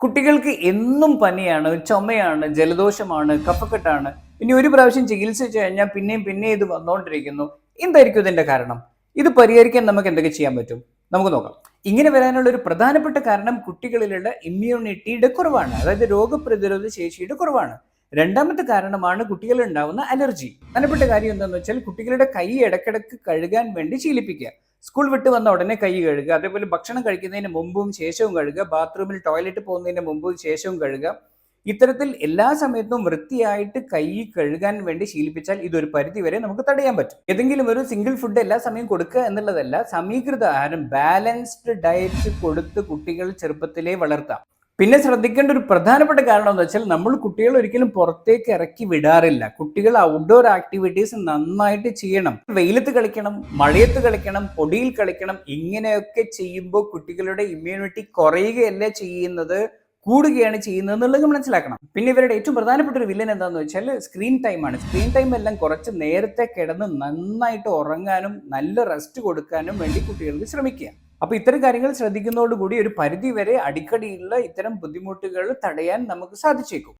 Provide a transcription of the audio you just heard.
കുട്ടികൾക്ക് എന്നും പനിയാണ് ചുമയാണ് ജലദോഷമാണ് കഫക്കെട്ടാണ്. ഇനി ഒരു പ്രാവശ്യം ചികിത്സിച്ചു കഴിഞ്ഞാൽ പിന്നെയും പിന്നെയും ഇത് വന്നുകൊണ്ടിരിക്കുന്നു എന്തായിരിക്കും ഇതിന്റെ കാരണം? ഇത് പരിഹരിക്കാൻ നമുക്ക് എന്തൊക്കെ ചെയ്യാൻ പറ്റും? നമുക്ക് നോക്കാം. ഇങ്ങനെ വരാനുള്ള ഒരു പ്രധാനപ്പെട്ട കാരണം കുട്ടികളിലുള്ള ഇമ്മ്യൂണിറ്റിയുടെ കുറവാണ്. അതായത് രോഗപ്രതിരോധ ശേഷിയുടെ കുറവാണ്. രണ്ടാമത്തെ കാരണമാണ് കുട്ടികളിൽ ഉണ്ടാവുന്ന അലർജി. പ്രധാനപ്പെട്ട കാര്യം എന്താണെന്ന് വെച്ചാൽ കുട്ടികളുടെ കൈ ഇടക്കിടക്ക് കഴുകാൻ വേണ്ടി ശീലിപ്പിക്കുക. സ്കൂൾ വിട്ട് വന്ന ഉടനെ കൈ കഴുകുക അതേപോലെ ഭക്ഷണം കഴിക്കുന്നതിന് മുമ്പും ശേഷവും കഴുകുക ബാത്റൂമിൽ ടോയ്ലറ്റ് പോകുന്നതിന് മുമ്പും ശേഷവും കഴുകുക. ഇത്തരത്തിൽ എല്ലാ സമയത്തും വൃത്തിയായിട്ട് കൈ കഴുകാൻ വേണ്ടി ശീലിപ്പിച്ചാൽ ഇതൊരു പരിധി വരെ നമുക്ക് തടയാൻ പറ്റും. ഏതെങ്കിലും ഒരു സിംഗിൾ ഫുഡ് എല്ലാ സമയം കൊടുക്കുക എന്നുള്ളതല്ല സമീകൃത ആഹാരം ബാലൻസ്ഡ് ഡയറ്റ് കൊടുത്ത് കുട്ടികൾ ചെറുപ്പത്തിലേ വളർത്താം. പിന്നെ ശ്രദ്ധിക്കേണ്ട ഒരു പ്രധാനപ്പെട്ട കാരണം എന്ന് വെച്ചാൽ നമ്മൾ കുട്ടികൾ ഒരിക്കലും പുറത്തേക്ക് ഇറക്കി വിടാറില്ല. കുട്ടികൾ ഔട്ട്ഡോർ ആക്ടിവിറ്റീസ് നന്നായിട്ട് ചെയ്യണം. വെയിലത്ത് കളിക്കണം മഴയത്ത് കളിക്കണം പൊടിയിൽ കളിക്കണം ഇങ്ങനെയൊക്കെ ചെയ്യുമ്പോൾ കുട്ടികളുടെ ഇമ്മ്യൂണിറ്റി കുറയുകയല്ല ചെയ്യുന്നത് കൂടുകയാണ് ചെയ്യുന്നത് എന്നുള്ളത് മനസ്സിലാക്കണം. പിന്നെ ഇവരുടെ ഏറ്റവും പ്രധാനപ്പെട്ട ഒരു വില്ലൻ എന്താണെന്ന് വെച്ചാൽ സ്ക്രീൻ ടൈമാണ് സ്ക്രീൻ ടൈം എല്ലാം കുറച്ച് നേരത്തെ കിടന്ന് നന്നായിട്ട് ഉറങ്ങാനും നല്ല റെസ്റ്റ് കൊടുക്കാനും വേണ്ടി കുട്ടികൾക്ക് ശ്രമിക്കുക. അപ്പൊ ഇത്തരം കാര്യങ്ങൾ ശ്രദ്ധിക്കുന്നതോടുകൂടി ഒരു പരിധി വരെ അടിക്കടിയുള്ള ഇത്തരം ബുദ്ധിമുട്ടുകൾ തടയാൻ നമുക്ക് സാധിച്ചേക്കും.